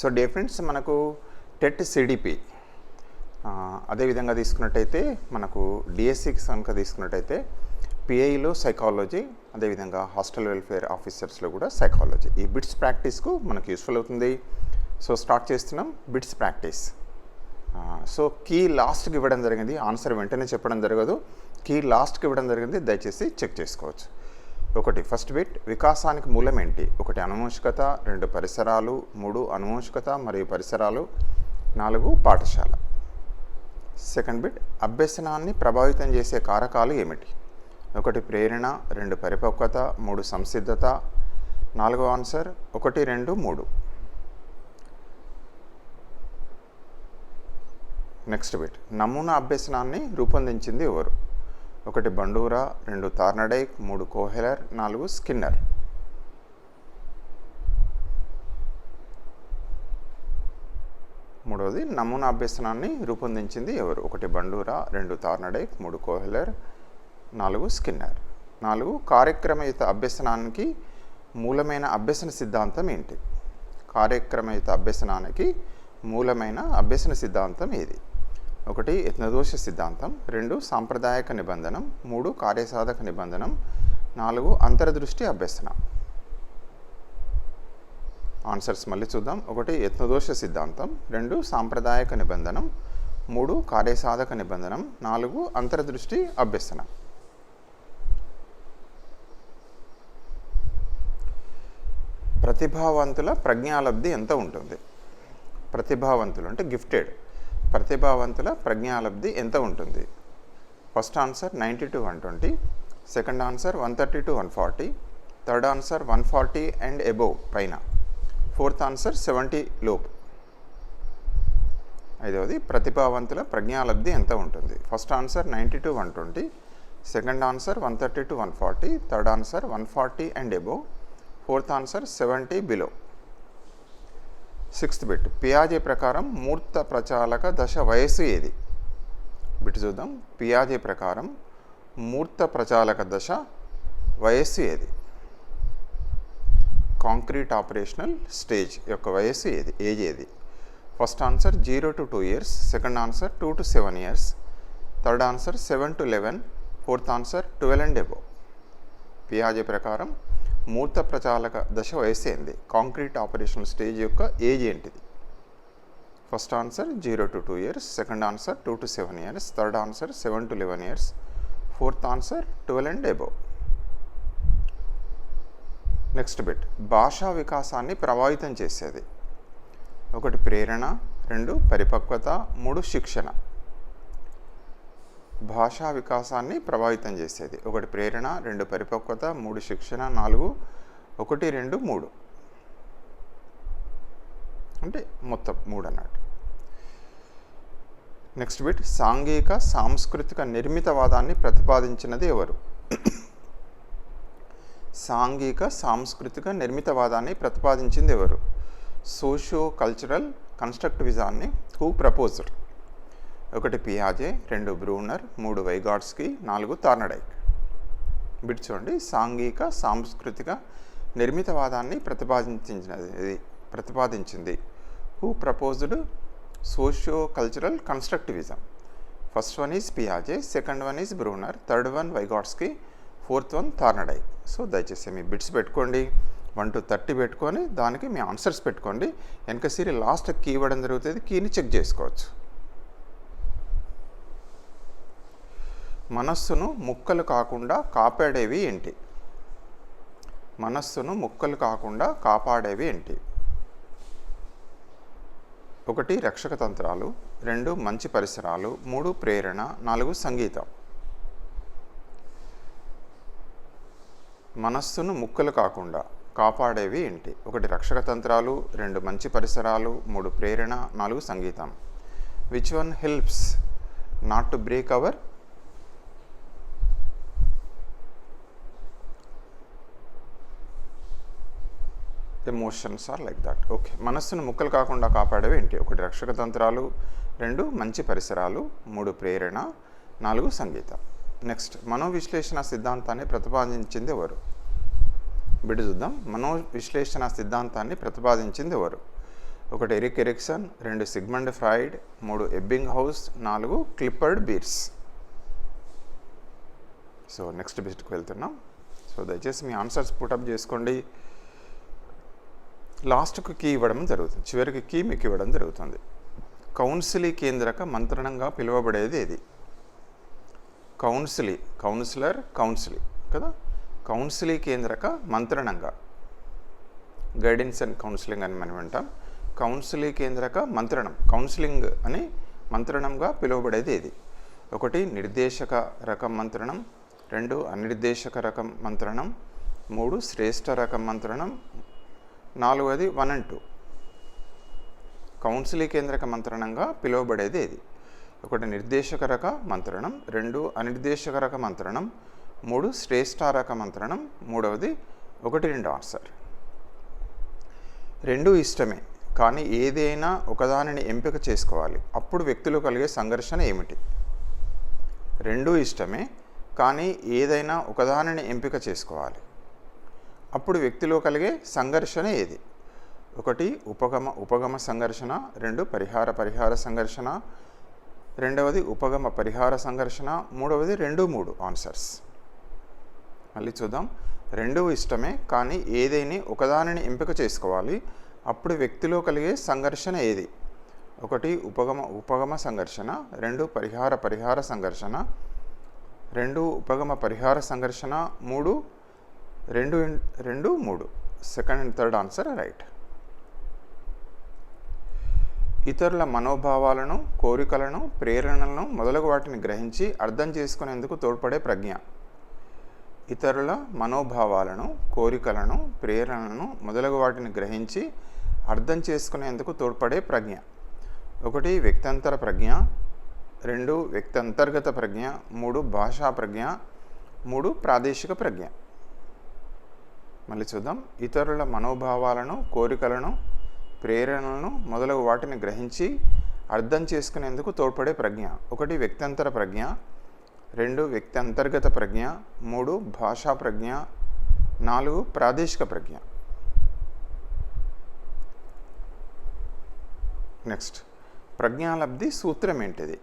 So day friends మనకు TET CDP అదేవిధంగా తీసుకున్నట్టయితే మనకు డిఎస్సికి కనుక తీసుకున్నట్టయితే పిఐలో సైకాలజీ అదేవిధంగా హాస్టల్ వెల్ఫేర్ ఆఫీసర్స్లో కూడా సైకాలజీ. ఈ బిట్స్ ప్రాక్టీస్కు మనకు యూస్ఫుల్ అవుతుంది. సో స్టార్ట్ చేస్తున్నాం బిట్స్ ప్రాక్టీస్. సో కీ లాస్ట్కి ఇవ్వడం జరిగింది. ఆన్సర్ వెంటనే చెప్పడం జరగదు. కీ లాస్ట్కి ఇవ్వడం జరిగింది. దయచేసి చెక్ చేసుకోవచ్చు. ఒకటి ఫస్ట్ బిట్ వికాసానికి మూలం ఏంటి ఒకటి అనువంశికత రెండు పరిసరాలు మూడు అనువంశికత మరియు పరిసరాలు నాలుగు పాఠశాల. సెకండ్ బిట్ అభ్యసనాన్ని ప్రభావితం చేసే కారకాలు ఏమిటి? ఒకటి ప్రేరణ రెండు పరిపక్వత మూడు సంసిద్ధత నాలుగో ఆన్సర్ ఒకటి రెండు మూడు. నెక్స్ట్ బిట్ నమూనా అభ్యసనాన్ని రూపొందించింది ఎవరు? ఒకటి బండూరా రెండు తార్నడైక్ మూడు కోహెలర్ నాలుగు స్కిన్నర్. మూడవది నమూనా అభ్యసనాన్ని రూపొందించింది ఎవరు? ఒకటి బండూరా రెండు తార్నడైక్ మూడు కోహెలర్ నాలుగు స్కిన్నర్. నాలుగు కార్యక్రమయుత అభ్యసనానికి మూలమైన అభ్యసన సిద్ధాంతం ఏంటి? కార్యక్రమయుత అభ్యసనానికి మూలమైన అభ్యసన సిద్ధాంతం ఏది? ఒకటి యత్నదోష సిద్ధాంతం రెండు సాంప్రదాయక నిబంధనం మూడు కార్యసాధక నిబంధనం నాలుగు అంతర్దృష్టి అభ్యసన. ఆన్సర్స్ మళ్ళీ చూద్దాం. ఒకటి యత్నదోష సిద్ధాంతం రెండు సాంప్రదాయక నిబంధనం మూడు కార్యసాధక నిబంధనం నాలుగు అంతర్దృష్టి అభ్యసన. ప్రతిభావంతుల ప్రజ్ఞాలబ్ధి ఎంత ఉంటుంది? ప్రతిభావంతులు అంటే గిఫ్టెడ్ ప్రతిభావంతుల ప్రజ్ఞాలబ్ధి ఎంత ఉంటుంది? First answer ninety to one twenty second answer one thirty to one forty third answer one forty and above పైన ఫోర్త్ ఆన్సర్ సెవెంటీ లోపు. ఐదవది ప్రతిభావంతుల ప్రజ్ఞాలబ్ధి ఎంత ఉంటుంది? First answer ninety to one twenty second answer one thirty to one forty third answer one forty and above fourth answer seventy below. Sixth bit పియాజే ప్రకారం మూర్త ప్రచాలక దశ వయస్సు ఏది? బిట్ చూద్దాం. పియాజే ప్రకారం మూర్త ప్రచాలక దశ వయస్సు ఏది? కాంక్రీట్ ఆపరేషనల్ స్టేజ్ యొక్క వయస్సు ఏది? ఏజ్ ఏది? First answer zero to two years. Second answer two to seven years. Third answer seven to eleven. Fourth answer twelve and above పియాజే ప్రకారం మూర్త ప్రచాలక దశ వయస్సు ఏంది కాంక్రీట్ ఆపరేషనల్ స్టేజ్ యొక్క ఏజ్ ఏంటిది? First answer zero to two years second answer two to seven years third answer seven to eleven years fourth answer twelve and above. Next bit. భాషా వికాసాన్ని ప్రభావితం చేసేది. ఒకటి ప్రేరణ రెండు పరిపక్వత మూడు శిక్షణ. భాషా వికాసాన్ని ప్రభావితం చేసేది. ఒకటి ప్రేరణ రెండు పరిపక్వత మూడు శిక్షణ నాలుగు ఒకటి రెండు మూడు. అంటే మొత్తం మూడు అన్నట్టు. నెక్స్ట్ బిట్ సాంఘిక సాంస్కృతిక నిర్మితవాదాన్ని ప్రతిపాదించినది ఎవరు? సాంఘిక సాంస్కృతిక నిర్మితవాదాన్ని ప్రతిపాదించింది ఎవరు? సోషియో కల్చరల్ కన్స్ట్రక్టివిజాన్ని హూ ప్రపోజర్ ఒకటి పియాజే రెండు బ్రూనర్ మూడు వైగాడ్స్కి నాలుగు తార్నడైక్. బిట్ చూడండి సాంఘిక సాంస్కృతిక నిర్మితవాదాన్ని ప్రతిపాదించినది ఇది ప్రతిపాదించింది. Who proposed socio cultural constructivism first one is పియాజే second one is Bruner third one Vygotsky fourth one Thorndike so దయచేసి మీ బిట్స్ పెట్టుకోండి వన్ టు థర్టీ పెట్టుకొని దానికి మీ ఆన్సర్స్ పెట్టుకోండి. వెనక సీరీ లాస్ట్ కీ ఇవ్వడం జరుగుతుంది కీని చెక్ చేసుకోవచ్చు. మనస్సును ముక్కలు కాకుండా కాపాడేవి ఏంటి? మనస్సును ముక్కలు కాకుండా కాపాడేవి ఏంటి? ఒకటి రక్షక తంత్రాలు. రెండు మంచి పరిసరాలు. మూడు ప్రేరణ. నాలుగు సంగీతం. మనస్సును ముక్కలు కాకుండా కాపాడేవి ఏంటి? ఒకటి రక్షక తంత్రాలు. రెండు మంచి పరిసరాలు. మూడు ప్రేరణ. నాలుగు సంగీతం. Which one helps not to break our emotions or like that okay మనస్సును ముక్కలు కాకుండా కాపాడేవి ఏంటి? ఒకటి రక్షక తంత్రాలు రెండు మంచి పరిసరాలు మూడు ప్రేరణ నాలుగు సంగీతం. నెక్స్ట్ మనోవిశ్లేషణ సిద్ధాంతాన్ని ప్రతిపాదించింది ఎవరు? బిడ్డ చూద్దాం. మనో విశ్లేషణ సిద్ధాంతాన్ని ప్రతిపాదించింది ఎవరు? ఒకటి ఎరిక్ ఎరిక్సన్ రెండు సిగ్మండ్ ఫ్రాయిడ్ మూడు ఎబ్బింగ్ హౌస్ నాలుగు క్లిప్పర్డ్ బీర్స్. సో నెక్స్ట్ బిట్కి వెళ్తున్నాం. సో దయచేసి మీ ఆన్సర్స్ పుటప్ చేసుకోండి. లాస్ట్కు కీ ఇవ్వడం జరుగుతుంది. చివరికి కీ మీకు ఇవ్వడం జరుగుతుంది. కౌన్సిలీ కేంద్రక మంత్రణంగా పిలువబడేది ఏది కౌన్సిలీ కౌన్సిలర్ కౌన్సిలీ కదా? కౌన్సిలీ కేంద్రక మంత్రణంగా. గైడెన్స్ అండ్ కౌన్సిలింగ్ అని మనం వింటాం కౌన్సిలీ కేంద్రక మంత్రణం కౌన్సిలింగ్ అని మంత్రణంగా పిలువబడేది ఏది ఒకటి నిర్దేశక రకం మంత్రణం. రెండు అనిర్దేశక రకం మంత్రణం. మూడు శ్రేష్ఠ రకం మంత్రణం. నాలుగవది వన్ అండ్ టూ. కౌన్సిలీ కేంద్రక మంత్రణంగా పిలువబడేది ఇది. ఒకటి నిర్దేశక రక మంత్రణం రెండు అనిర్దేశక రక మంత్రణం మూడు శ్రేష్ఠ రక మంత్రణం మూడవది ఒకటి రెండు ఆన్సర్ రెండు ఇష్టమే కానీ ఏదైనా ఒకదానిని ఎంపిక చేసుకోవాలి. అప్పుడు వ్యక్తులు కలిగే సంఘర్షణ ఏమిటి? రెండూ ఇష్టమే కానీ ఏదైనా ఒకదానిని ఎంపిక చేసుకోవాలి. అప్పుడు వ్యక్తిలో కలిగే సంఘర్షణ ఏది? ఒకటి ఉపగమ ఉపగమ సంఘర్షణ. రెండు పరిహార పరిహార సంఘర్షణ. రెండవది ఉపగమ పరిహార సంఘర్షణ. మూడవది రెండు మూడు ఆన్సర్స్. మళ్ళీ చూద్దాం. రెండూ ఇష్టమే కానీ ఏదైనా ఒకదానిని ఎంపిక చేసుకోవాలి. అప్పుడు వ్యక్తిలో కలిగే సంఘర్షణ ఏది? ఒకటి ఉపగమ ఉపగమ సంఘర్షణ. రెండు పరిహార పరిహార సంఘర్షణ. రెండు ఉపగమ పరిహార సంఘర్షణ. మూడు రెండు రెండు మూడు. Second and third answer right ఇతరుల మనోభావాలను కోరికలను ప్రేరణలను మొదలగు వాటిని గ్రహించి అర్థం చేసుకునేందుకు తోడ్పడే ప్రజ్ఞ. ఇతరుల మనోభావాలను కోరికలను ప్రేరణలను మొదలగు వాటిని గ్రహించి అర్థం చేసుకునేందుకు తోడ్పడే ప్రజ్ఞ. ఒకటి వ్యక్తంతర ప్రజ్ఞ. రెండు వ్యక్తంతర్గత ప్రజ్ఞ. మూడు భాషా ప్రజ్ఞ. మూడు ప్రాదేశిక ప్రజ్ఞ. మళ్ళీ చూద్దాం. ఇతరుల మనోభావాలను కోరికలను ప్రేరణలను మొదలగు వాటిని గ్రహించి అర్థం చేసుకునేందుకు తోడ్పడే ప్రజ్ఞ. ఒకటి వ్యక్తంతర ప్రజ్ఞ రెండు వ్యక్తి అంతర్గత ప్రజ్ఞ మూడు భాషా ప్రజ్ఞ నాలుగు ప్రాదేశిక ప్రజ్ఞ. నెక్స్ట్. ప్రజ్ఞాలబ్ధి సూత్రం ఏంటిది?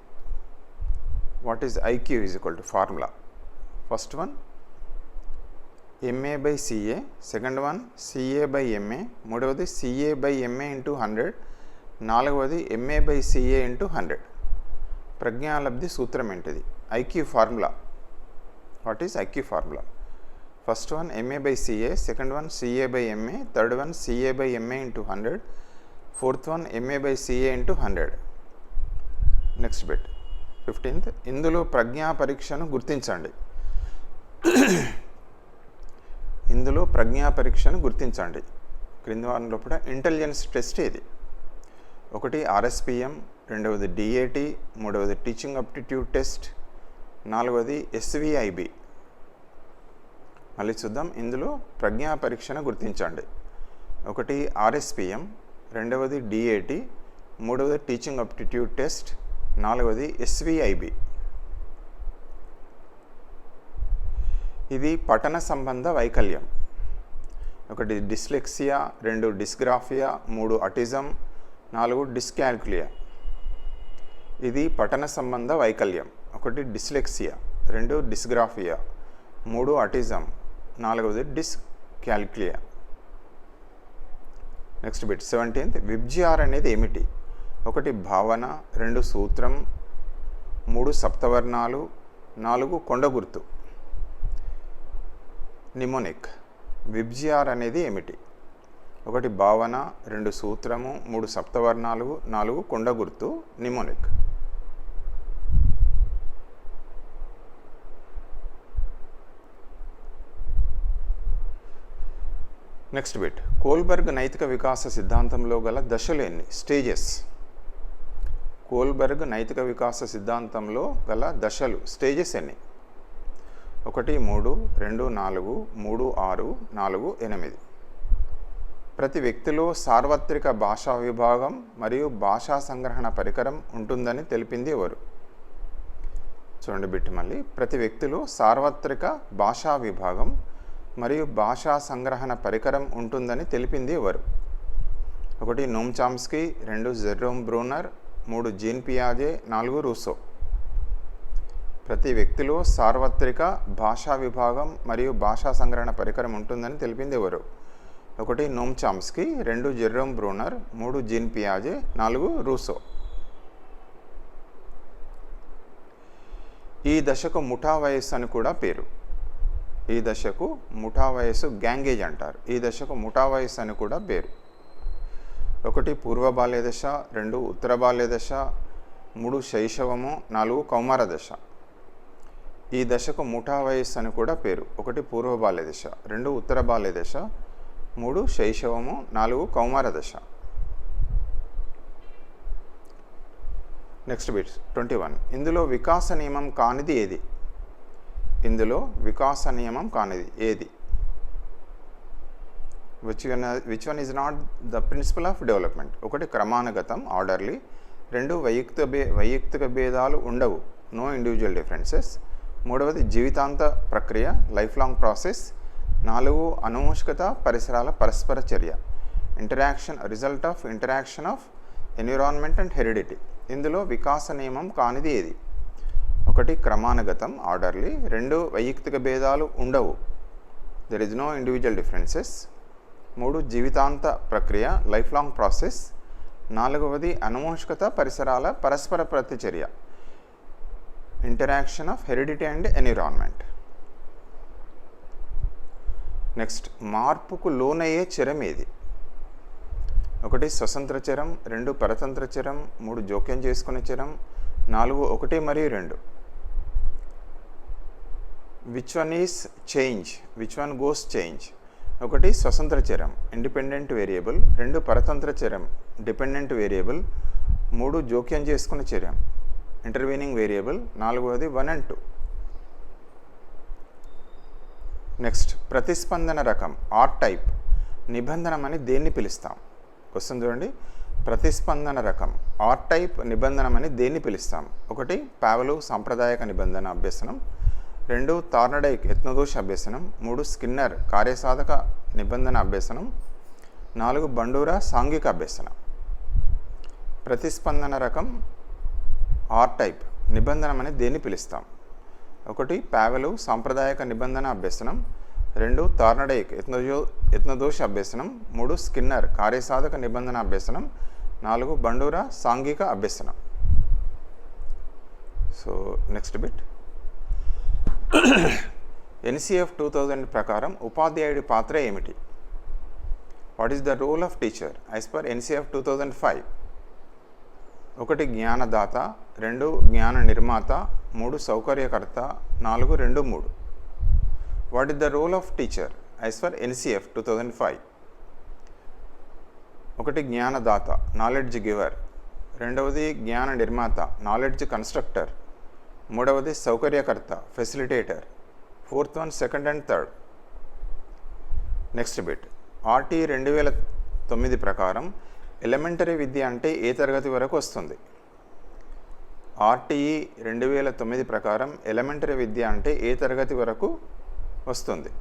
What is IQ is equal to formula? First one MA by CA second one CA by MA మూడవది CA by MA into hundred నాలుగవది MA by CA into hundred ప్రజ్ఞాలబ్ధి సూత్రం ఏంటిది? IQ formula what is IQ formula first one MA by CA second one CA by MA third one CA by MA into hundred fourth one MA by CA into hundred next bit fifteenth ఇందులో ప్రజ్ఞా పరీక్షను గుర్తించండి. ఇందులో ప్రజ్ఞా పరీక్షను గుర్తించండి. క్రింది వారం లోపల intelligence test ఇది ఒకటి ఆర్ఎస్పిఎం రెండవది డిఏటి మూడవది టీచింగ్ అప్టిట్యూడ్ టెస్ట్ నాలుగవది ఎస్విఐబి. మళ్ళీ చూద్దాం ఇందులో ప్రజ్ఞా పరీక్షను గుర్తించండి. ఒకటి ఆర్ఎస్పిఎం రెండవది డిఏటి మూడవది టీచింగ్ అప్టిట్యూడ్ టెస్ట్ నాలుగవది ఎస్విఐబి. ఇది పఠన సంబంధ వైకల్యం. ఒకటి డిస్లెక్సియా రెండు డిస్గ్రాఫియా మూడు అటిజం నాలుగు డిస్కాల్కులియా. ఇది పఠన సంబంధ వైకల్యం. ఒకటి డిస్లెక్సియా రెండు డిస్గ్రాఫియా మూడు అటిజం నాలుగవది dyscalculia. Next bit seventeenth VIBGYOR అనేది ఏమిటి? ఒకటి భావన రెండు సూత్రం మూడు సప్తవర్ణాలు నాలుగు కొండ గుర్తు నిమోనిక్. విబ్జిఆర్ అనేది ఏమిటి? ఒకటి భావన రెండు సూత్రము మూడు సప్తవర్ణాలు నాలుగు కొండ గుర్తు నిమోనిక్. Next bit. కోల్బర్గ్ నైతిక వికాస సిద్ధాంతంలో గల దశలు ఎన్ని స్టేజెస్. కోల్బర్గ్ నైతిక వికాస సిద్ధాంతంలో గల దశలు స్టేజెస్ ఎన్ని? ఒకటి మూడు రెండు నాలుగు మూడు ఆరు నాలుగు ఎనిమిది. ప్రతి వ్యక్తిలో సార్వత్రిక భాషా విభాగం మరియు భాషా సంగ్రహణ పరికరం ఉంటుందని తెలిపింది ఎవరు? చూడండి బిట్టి మళ్ళీ. ప్రతి వ్యక్తిలో సార్వత్రిక భాషా విభాగం మరియు భాషా సంగ్రహణ పరికరం ఉంటుందని తెలిపింది ఎవరు? ఒకటి నోమ్ చామ్స్కీ రెండు జెర్రోమ్ బ్రూనర్ మూడు జీన్ పియాజే నాలుగు రూసో. ప్రతి వ్యక్తిలో సార్వత్రిక భాషా విభాగం మరియు భాషా సంగ్రహణ పరికరం ఉంటుందని తెలిపింది ఎవరు? ఒకటి నోమ్ చామ్స్కి రెండు జెర్రోమ్ బ్రూనర్ మూడు జీన్ పియాజే నాలుగు రూసో. ఈ దశకు ముఠా వయస్సు అని కూడా పేరు. ఈ దశకు ముఠా వయస్సు గ్యాంగేజ్ అంటారు. ఈ దశకు ముఠా వయస్సు అని కూడా పేరు. ఒకటి పూర్వ బాల్య దశ రెండు ఉత్తర బాల్య దశ మూడు శైశవము నాలుగు కౌమార దశ. ఈ దశకు ముఠా వయస్సు అని కూడా పేరు. ఒకటి పూర్వ బాల్య దశ రెండు ఉత్తర బాల్య దశ మూడు శైశవము నాలుగు కౌమార దశ. నెక్స్ట్ బిట్స్ ట్వంటీ వన్ ఇందులో వికాస నియమం కానిది ఏది? ఇందులో వికాస నియమం కానిది ఏది? Which one which one is not the principle of development ఒకటి క్రమానుగతం ఆర్డర్లీ రెండు వైయక్తిక భే వైయక్తిక భేదాలు ఉండవు. నో ఇండివిజువల్ డిఫరెన్సెస్ మూడవది జీవితాంత ప్రక్రియ లైఫ్ లాంగ్ ప్రాసెస్ నాలుగు అనుమోష్కత పరిసరాల పరస్పర చర్య. Interaction result of interaction of environment and heredity ఇందులో వికాస నియమం కానిది ఏది? ఒకటి క్రమానుగతం ఆర్డర్లీ రెండు వైయక్తిక భేదాలు ఉండవు. There is no individual differences మూడు జీవితాంత ప్రక్రియ లైఫ్ లాంగ్ ప్రాసెస్ నాలుగవది అనుమోష్కత పరిసరాల పరస్పర ప్రతిచర్య. Interaction of heredity and environment. Next మార్పుకు లోనయ్యే చరం ఏది? ఒకటి స్వతంత్ర చరం రెండు పరతంత్ర చరం మూడు జోక్యం చేసుకునే చరం నాలుగు ఒకటి మరియు రెండు. Which one is change which one goes change ఒకటి స్వతంత్ర చరం ఇండిపెండెంట్ వేరియబుల్ రెండు పరతంత్ర చరం డిపెండెంట్ వేరియబుల్ మూడు జోక్యం చేసుకునే చర్యం ఇంటర్వీనింగ్ వేరియబుల్. నాలుగవది వన్ అండ్ టూ. నెక్స్ట్ ప్రతిస్పందన రకం ఆర్ టైప్. నిబంధనం అని దేన్ని పిలుస్తాం? వస్తుంది చూడండి. ప్రతిస్పందన రకం ఆర్ టైప్ నిబంధనం అని దేన్ని పిలుస్తాం? ఒకటి పావలు సాంప్రదాయక నిబంధన అభ్యసనం. రెండు తార్నడైక్ యత్నదోష అభ్యసనం. మూడు స్కిన్నర్ కార్యసాధక నిబంధన అభ్యసనం. నాలుగు బండూరా సాంఘిక అభ్యసనం. ప్రతిస్పందన రకం ఆర్ టైప్ నిబంధన అని దేన్ని పిలుస్తాం. ఒకటి పావెలు సాంప్రదాయక నిబంధన అభ్యసనం. రెండు తార్నడైక్ యత్నజో యత్నదోష అభ్యసనం. మూడు స్కిన్నర్ కార్యసాధక నిబంధన అభ్యసనం. నాలుగు బండూర సాంఘిక అభ్యసనం. So next bit. NCF two thousand ప్రకారం ఉపాధ్యాయుడి పాత్ర ఏమిటి? What is the role of teacher? As per NCF two thousand five. ఒకటి జ్ఞానదాత రెండు జ్ఞాన నిర్మాత మూడు సౌకర్యకర్త నాలుగు రెండు మూడు. What is the role of teacher as for NCF two thousand five? ఒకటి జ్ఞానదాత నాలెడ్జ్ గివర్. రెండవది జ్ఞాన నిర్మాత నాలెడ్జ్ కన్స్ట్రక్టర్. మూడవది సౌకర్యకర్త facilitator. Fourth one second and third. Next bit. RT రెండు వేల తొమ్మిది ప్రకారం ఎలిమెంటరీ విద్య అంటే ఏ తరగతి వరకు వస్తుంది? ఆర్టీఈ రెండు వేల తొమ్మిది ప్రకారం ఎలిమెంటరీ విద్య అంటే ఏ తరగతి వరకు వస్తుంది?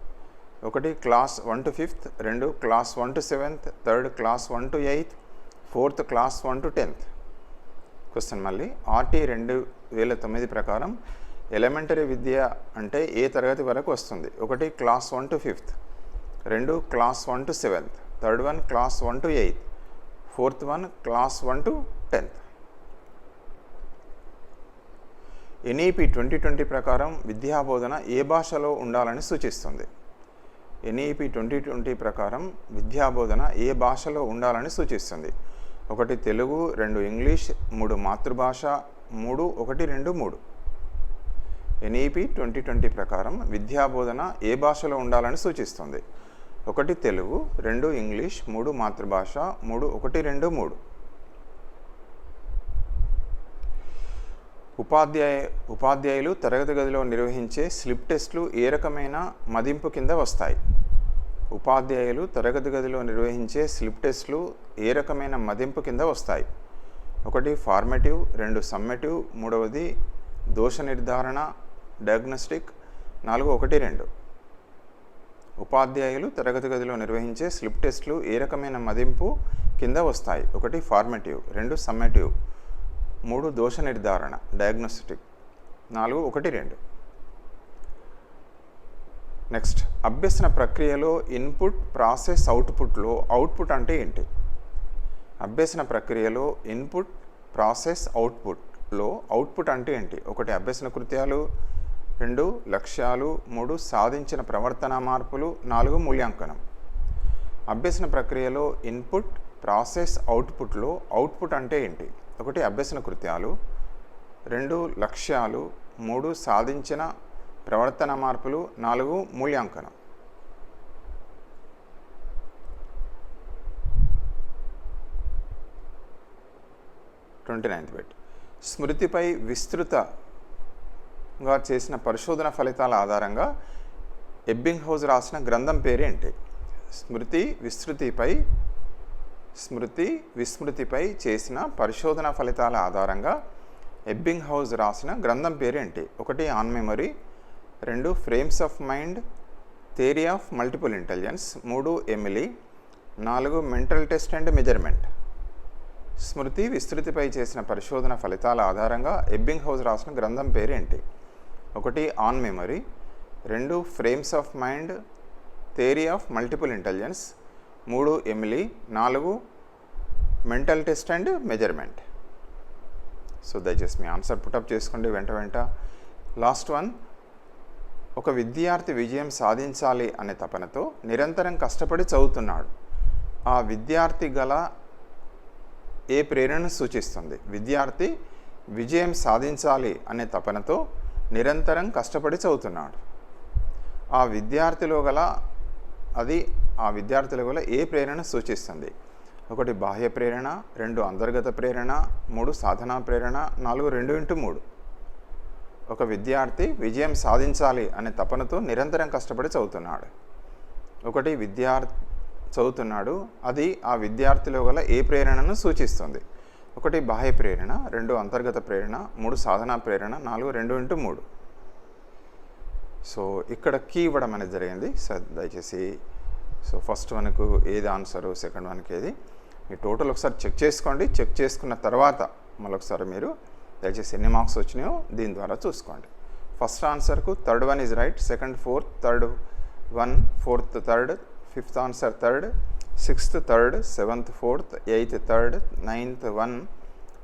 ఒకటి క్లాస్ వన్ టు ఫిఫ్త్ రెండు class one to seventh third class one to eighth fourth class one to tenth. Question మళ్ళీ. ఆర్టీ రెండు వేల తొమ్మిది ప్రకారం ఎలిమెంటరీ విద్య అంటే ఏ తరగతి వరకు వస్తుంది? ఒకటి క్లాస్ వన్ టు ఫిఫ్త్ రెండు class one to seventh third one class one to eighth. Fourth one class one to tenth. NEP twenty twenty ప్రకారం విద్యాబోధన ఏ భాషలో ఉండాలని సూచిస్తుంది? ఎన్ఈపి ట్వంటీ ట్వంటీ ప్రకారం విద్యాబోధన ఏ భాషలో ఉండాలని సూచిస్తుంది? ఒకటి తెలుగు రెండు ఇంగ్లీష్ మూడు మాతృభాష మూడు ఒకటి రెండు మూడు. ఎన్ఈపి ట్వంటీ ట్వంటీ ప్రకారం విద్యాబోధన ఏ భాషలో ఉండాలని సూచిస్తుంది? ఒకటి తెలుగు రెండు ఇంగ్లీష్ మూడు మాతృభాష మూడు ఒకటి రెండు మూడు. ఉపాధ్యాయ ఉపాధ్యాయులు తరగతి గదిలో నిర్వహించే స్లిప్ టెస్టులు ఏ రకమైన మదింపు కింద వస్తాయి? ఉపాధ్యాయులు తరగతి గదిలో నిర్వహించే స్లిప్ టెస్టులు ఏ రకమైన మదింపు కింద వస్తాయి? ఒకటి ఫార్మేటివ్ రెండు సమ్మేటివ్ మూడవది దోష నిర్ధారణ డయాగ్నోస్టిక్ నాలుగు ఒకటి రెండు. ఉపాధ్యాయులు తరగతి గదిలో నిర్వహించే స్లిప్ టెస్టులు ఏ రకమైన మదింపు కింద వస్తాయి? ఒకటి ఫార్మేటివ్ రెండు సమ్మేటివ్ మూడు దోష నిర్ధారణ డయాగ్నోస్టిక్. నాలుగు ఒకటి రెండు. నెక్స్ట్ అభ్యసన ప్రక్రియలో ఇన్పుట్ ప్రాసెస్ అవుట్పుట్లో అవుట్పుట్ అంటే ఏంటి? అభ్యసన ప్రక్రియలో ఇన్పుట్ ప్రాసెస్ అవుట్పుట్లో అవుట్పుట్ అంటే ఏంటి? ఒకటి అభ్యసన కృత్యాలు రెండు లక్ష్యాలు మూడు సాధించిన ప్రవర్తన మార్పులు నాలుగు మూల్యాంకనం. అభ్యసన ప్రక్రియలో ఇన్పుట్ ప్రాసెస్ అవుట్పుట్లో అవుట్పుట్ అంటే ఏంటి? ఒకటి అభ్యసన కృత్యాలు రెండు లక్ష్యాలు మూడు సాధించిన ప్రవర్తన మార్పులు నాలుగు మూల్యాంకనం. Twenty ninth bet. స్మృతిపై విస్తృత గారు చేసిన పరిశోధన ఫలితాల ఆధారంగా ఎబ్బింగ్ హౌజ్ రాసిన గ్రంథం పేరేంటి స్మృతి విస్తృతిపై స్మృతి విస్మృతిపై చేసిన పరిశోధన ఫలితాల ఆధారంగా ఎబ్బింగ్ హౌజ్ రాసిన గ్రంథం పేరేంటి ఒకటి ఆన్ మెమరీ. రెండు frames of mind. Theory of multiple intelligence. మూడు ఎమిలీ. నాలుగు మెంటల్ టెస్ట్ అండ్ మెజర్మెంట్. స్మృతి విస్తృతిపై చేసిన పరిశోధన ఫలితాల ఆధారంగా ఎబ్బింగ్ హౌస్ రాసిన గ్రంథం పేరేంటి ఒకటి ఆన్ మెమరీ రెండు frames of mind theory of multiple intelligence మూడు ఎమిలీ నాలుగు mental test and measurement so దయచేసి మీ ఆన్సర్ పుటప్ చేసుకోండి వెంట వెంట. లాస్ట్ వన్ ఒక విద్యార్థి విజయం సాధించాలి అనే తపనతో నిరంతరం కష్టపడి చదువుతున్నాడు. ఆ విద్యార్థి గల ఏ ప్రేరణను సూచిస్తుంది? విద్యార్థి విజయం సాధించాలి అనే తపనతో నిరంతరం కష్టపడి చదువుతున్నాడు. ఆ విద్యార్థిలో గల అది ఆ విద్యార్థుల గల ఏ ప్రేరణ సూచిస్తుంది? ఒకటి బాహ్య ప్రేరణ రెండు అంతర్గత ప్రేరణ మూడు సాధనా ప్రేరణ నాలుగు రెండు ఇంటూ మూడు. ఒక విద్యార్థి విజయం సాధించాలి అనే తపనతో నిరంతరం కష్టపడి చదువుతున్నాడు. ఒకటి విద్యార్థి చదువుతున్నాడు అది ఆ విద్యార్థిలో గల ఏ ప్రేరణను సూచిస్తుంది? ఒకటి బాహ్య ప్రేరణ రెండు అంతర్గత ప్రేరణ మూడు సాధనా ప్రేరణ నాలుగు రెండు ఇంటూ మూడు. సో ఇక్కడ కీ ఇవ్వడం అనేది జరిగింది. సో దయచేసి సో ఫస్ట్ వన్కు ఏది ఆన్సరు సెకండ్ వన్కి ఏది? మీ టోటల్ ఒకసారి చెక్ చేసుకోండి. చెక్ చేసుకున్న తర్వాత మళ్ళొకసారి మీరు దయచేసి ఎన్ని మార్క్స్ వచ్చినాయో దీని ద్వారా చూసుకోండి. First ఆన్సర్కు third one is right second fourth third one fourth third fifth answer third sixth third seventh fourth eighth third ninth one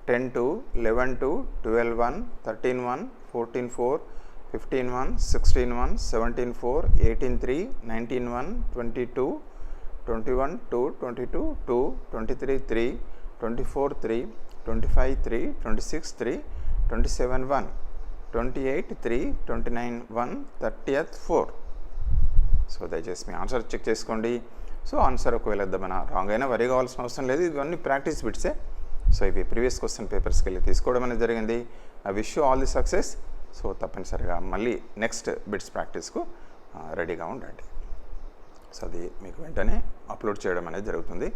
ten two eleven two twelve one thirteen one fourteen four fifteen one sixteen one seventeen four eighteen three nineteen one twenty two twenty one two twenty two two twenty three three twenty four three twenty five three twenty six three twenty seven one twenty eight three twenty nine one thirtieth four. So దయచేసి మీ answer check చేసుకోండి. So answer ఒకవేళ ఏమైనా wrong అయినా worry కావాల్సిన అవసరం లేదు. ఇవన్నీ ప్రాక్టీస్ బిట్సే. సో ఇవి ప్రీవియస్ క్వశ్చన్ పేపర్స్కి వెళ్ళి తీసుకోవడం అనేది జరిగింది. I wish you all the success. So తప్పనిసరిగా మళ్ళీ నెక్స్ట్ బిట్స్ ప్రాక్టీస్కు రెడీగా ఉండండి. సో అది మీకు వెంటనే అప్లోడ్ చేయడం అనేది జరుగుతుంది.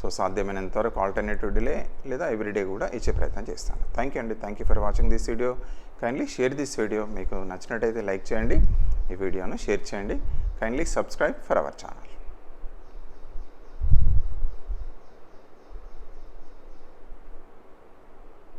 సో సాధ్యమైనంత వరకు ఆల్టర్నేటివ్ డిలే లేదా ఎవ్రీడే కూడా ఇచ్చే ప్రయత్నం చేస్తాను. థ్యాంక్ యూ అండి. Thank you for watching this video. Kindly share this video. మీకు నచ్చినట్టయితే లైక్ చేయండి. ఈ వీడియోను షేర్ చేయండి. Kindly subscribe for our channel.